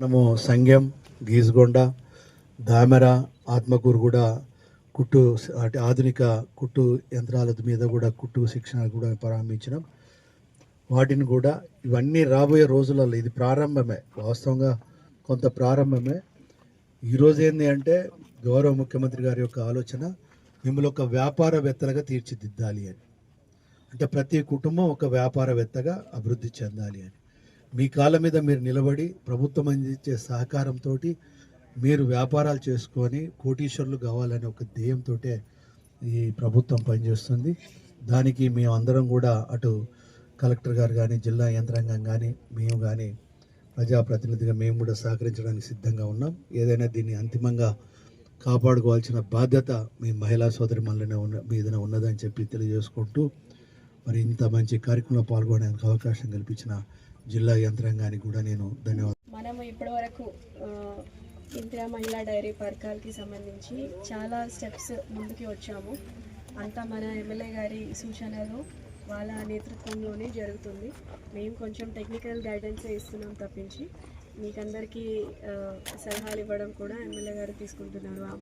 మనము సంఘం గీసుగొండ దామెర ఆత్మకూరు కూడా కుట్టు అంటే ఆధునిక కుట్టు యంత్రాల మీద కూడా కుట్టు శిక్షణ కూడా ప్రారంభించినాం. వాటిని కూడా ఇవన్నీ రాబోయే రోజులలో ఇది ప్రారంభమే. వాస్తవంగా కొంత ప్రారంభమే. ఈరోజు ఏంది అంటే గౌరవ ముఖ్యమంత్రి గారి యొక్క ఆలోచన మిమ్మల్ని ఒక వ్యాపారవేత్తలుగా తీర్చిదిద్దాలి అని. అంటే ప్రతి కుటుంబం ఒక వ్యాపారవేత్తగా అభివృద్ధి చెందాలి అని. మీ కాళ్ళ మీద మీరు నిలబడి ప్రభుత్వం అందించే సహకారంతో మీరు వ్యాపారాలు చేసుకొని కోటీశ్వరులు కావాలనే ఒక ధ్యేయంతో ఈ ప్రభుత్వం పనిచేస్తుంది. దానికి మేము అందరం కూడా అటు కలెక్టర్ గారు కానీ జిల్లా యంత్రాంగం కానీ మేము కానీ ప్రజాప్రతినిధిగా మేము కూడా సహకరించడానికి సిద్ధంగా ఉన్నాం. ఏదైనా దీన్ని అంతిమంగా కాపాడుకోవాల్సిన బాధ్యత మీ మహిళా సోదరి మళ్ళీ ఉన్న మీదనే ఉన్నదని చెప్పి తెలియజేసుకుంటూ మరి ఇంత మంచి కార్యక్రమంలో పాల్గొనడానికి అవకాశం కల్పించిన జిల్లా యంత్రాంగానికి కూడా నేను ధన్యవాదాలు. మనము ఇప్పటివరకు ఇందిరా మహిళా డైరీ పథకాలకి సంబంధించి చాలా స్టెప్స్ ముందుకి వచ్చాము. అంతా మన ఎమ్మెల్యే గారి సూచనలు వాళ్ళ నేతృత్వంలోనే జరుగుతుంది. మేము కొంచెం టెక్నికల్ గైడెన్స్ ఇస్తున్నాం తప్పించి. మీకందరికీ సలహాలు ఇవ్వడం కూడా ఎమ్మెల్యే గారు తీసుకుంటున్నారు.